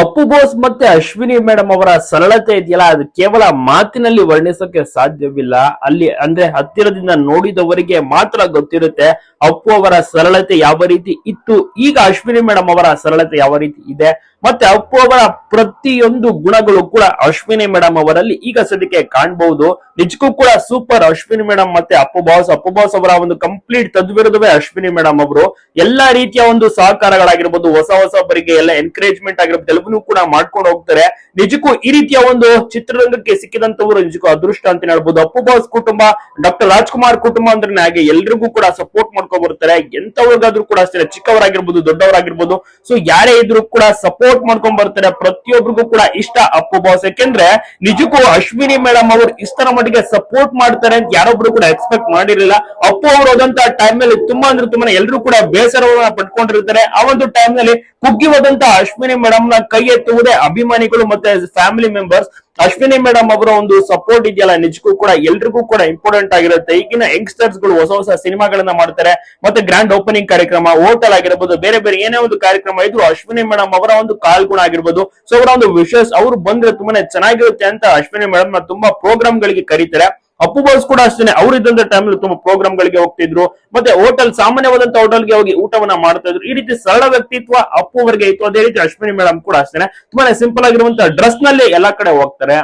ಅಪ್ಪು ಬೋಸ್ ಮತ್ತೆ ಅಶ್ವಿನಿ ಮೇಡಮ್ ಅವರ ಸರಳತೆ ಇದೆಯಲ್ಲ, ಅದು ಕೇವಲ ಮಾತಿನಲ್ಲಿ ವರ್ಣಿಸೋಕೆ ಸಾಧ್ಯವಿಲ್ಲ. ಅಲ್ಲಿ ಅಂದ್ರೆ ಹತ್ತಿರದಿಂದ ನೋಡಿದವರಿಗೆ ಮಾತ್ರ ಗೊತ್ತಿರುತ್ತೆ ಅಪ್ಪು ಅವರ ಸರಳತೆ ಯಾವ ರೀತಿ ಇತ್ತು. ಈಗ ಅಶ್ವಿನಿ ಮೇಡಮ್ ಅವರ ಸರಳತೆ ಯಾವ ರೀತಿ ಇದೆ. ಮತ್ತೆ ಅಪ್ಪು ಅವರ ಪ್ರತಿಯೊಂದು ಗುಣಗಳು ಕೂಡ ಅಶ್ವಿನಿ ಮೇಡಮ್ ಅವರಲ್ಲಿ ಈಗ ಸದ್ಯಕ್ಕೆ ಕಾಣಬಹುದು ನಿಜಕ್ಕೂ ಕೂಡ ಸೂಪರ್ ಅಶ್ವಿನಿ ಮೇಡಮ್ ಮತ್ತೆ ಅಪ್ಪು ಬಾಸ್. ಅಪ್ಪು ಬಾಸ್ ಅವರ ಒಂದು ಕಂಪ್ಲೀಟ್ ತದ್ವಿರುದ್ಧವೇ ಅಶ್ವಿನಿ ಮೇಡಮ್ ಅವರು. ಎಲ್ಲಾ ರೀತಿಯ ಒಂದು ಸಹಕಾರಗಳಾಗಿರ್ಬೋದು. ಹೊಸ ಹೊಸ ಬರಿಗೆ ಎಲ್ಲ ಎನ್ಕರೇಜ್ಮೆಂಟ್ ಆಗಿರ್ಬೋದು. ಎಲ್ಲವನ್ನೂ ಕೂಡ ಮಾಡ್ಕೊಂಡು ಹೋಗ್ತಾರೆ. ನಿಜಕ್ಕೂ ಈ ರೀತಿಯ ಒಂದು ಚಿತ್ರರಂಗಕ್ಕೆ ಸಿಕ್ಕಿದಂತವರು ನಿಜಕ್ಕೂ ಅದೃಷ್ಟ ಅಂತ ಹೇಳ್ಬೋದು. ಅಪ್ಪು ಬಾಸ್ ಕುಟುಂಬ, ಡಾಕ್ಟರ್ ರಾಜ್ಕುಮಾರ್ ಕುಟುಂಬ ಅಂದ್ರೆ ಹಾಗೆ ಎಲ್ರಿಗೂ ಕೂಡ ಸಪೋರ್ಟ್ ಮಾಡ್ಕೊಂಡು ಬರ್ತಾರೆ. ಎಂತವ್ರಿಗಾದ್ರೂ ಕೂಡ ಅಷ್ಟೇ, ಚಿಕ್ಕವರಾಗಿರ್ಬೋದು, ದೊಡ್ಡವರಾಗಿರ್ಬೋದು. ಸೊ ಯಾರೇ ಇದ್ರು ಕೂಡ ಸಪೋರ್ಟ್ ಮಾಡ್ಕೊಂಡ್ ಬರ್ತಾರೆ. ಪ್ರತಿಯೊಬ್ಬರಿಗೂ ಕೂಡ ಇಷ್ಟ ಅಪ್ಪು ಬಾಸ್. ಯಾಕೆಂದ್ರೆ ನಿಜಕ್ಕೂ ಅಶ್ವಿನಿ ಮೇಡಮ್ ಅವರು ಇಷ್ಟರ ಮಟ್ಟಿಗೆ ಸಪೋರ್ಟ್ ಮಾಡ್ತಾರೆ ಅಂತ ಯಾರೊಬ್ರು ಕೂಡ ಎಕ್ಸ್ಪೆಕ್ಟ್ ಮಾಡಿರಲಿಲ್ಲ. ಅಪ್ಪು ಅವರು ಹೋದಂತ ಟೈಮ್ನಲ್ಲಿ ತುಂಬಾ ಅಂದ್ರೆ ತುಂಬಾ ಎಲ್ಲರೂ ಕೂಡ ಬೇಸರವನ್ನ ಪಡ್ಕೊಂಡಿರ್ತಾರೆ ಆ ಒಂದು ಟೈಮ್ನಲ್ಲಿ ಕುಗ್ಗಿ ಹೋದಂತ ಅಶ್ವಿನಿ ಮೇಡಮ್ನ ಕೈ ಎತ್ತುವುದೇ ಅಭಿಮಾನಿಗಳು ಮತ್ತೆ ಫ್ಯಾಮಿಲಿ ಮೆಂಬರ್ಸ್ ಅಶ್ವಿನಿ ಮೇಡಮ್ ಅವರ ಒಂದು ಸಪೋರ್ಟ್ ಇದೆಯಲ್ಲ, ನಿಜಕ್ಕೂ ಕೂಡ ಎಲ್ರಿಗೂ ಕೂಡ ಇಂಪಾರ್ಟೆಂಟ್ ಆಗಿರುತ್ತೆ. ಈಗಿನ ಯಂಗ್ಸ್ಟರ್ಸ್ಗಳು ಹೊಸ ಹೊಸ ಸಿನಿಮಾಗಳನ್ನ ಮಾಡ್ತಾರೆ, ಮತ್ತೆ ಗ್ರ್ಯಾಂಡ್ ಓಪನಿಂಗ್ ಕಾರ್ಯಕ್ರಮ ಹೋಟೆಲ್ ಆಗಿರ್ಬೋದು, ಬೇರೆ ಬೇರೆ ಏನೇ ಒಂದು ಕಾರ್ಯಕ್ರಮ ಇದ್ರು ಅಶ್ವಿನಿ ಮೇಡಮ್ ಅವರ ಒಂದು ಕಾಲ್ಗುಣ ಆಗಿರ್ಬೋದು. ಸೊ ಅವರ ಒಂದು ವಿಶೇಷ ಅವ್ರು ಬಂದ್ರೆ ತುಂಬಾನೇ ಚೆನ್ನಾಗಿರುತ್ತೆ ಅಂತ ಅಶ್ವಿನಿ ಮೇಡಮ್ನ ತುಂಬಾ ಪ್ರೋಗ್ರಾಮ್ ಗಳಿಗೆ ಕರೀತಾರೆ. ಅಪ್ಪು ಬಾಸ್ ಕೂಡ ಅಷ್ಟೇ ಅವ್ರು ಇದ್ದಂತ ಟೈಮ್ ತುಂಬಾ ಪ್ರೋಗ್ರಾಮ್ ಗಳಿಗೆ ಹೋಗ್ತಿದ್ರು. ಮತ್ತೆ ಹೋಟೆಲ್ ಸಾಮಾನ್ಯವಾದಂತ ಹೋಟೆಲ್ಗೆ ಹೋಗಿ ಊಟವನ್ನ ಮಾಡ್ತಾ ಇದ್ರು. ಈ ರೀತಿ ಸರಳ ವ್ಯಕ್ತಿತ್ವ ಅಪ್ಪು ಅವರಿಗೆ ಇತ್ತು. ಅದೇ ರೀತಿ ಅಶ್ವಿನಿ ಮೇಡಮ್ ಕೂಡ ಅಷ್ಟೇ ತುಂಬಾನೇ ಸಿಂಪಲ್ ಆಗಿರುವಂತ ಡ್ರೆಸ್ನಲ್ಲಿ ಎಲ್ಲಾ ಕಡೆ ಹೋಗ್ತಾರೆ.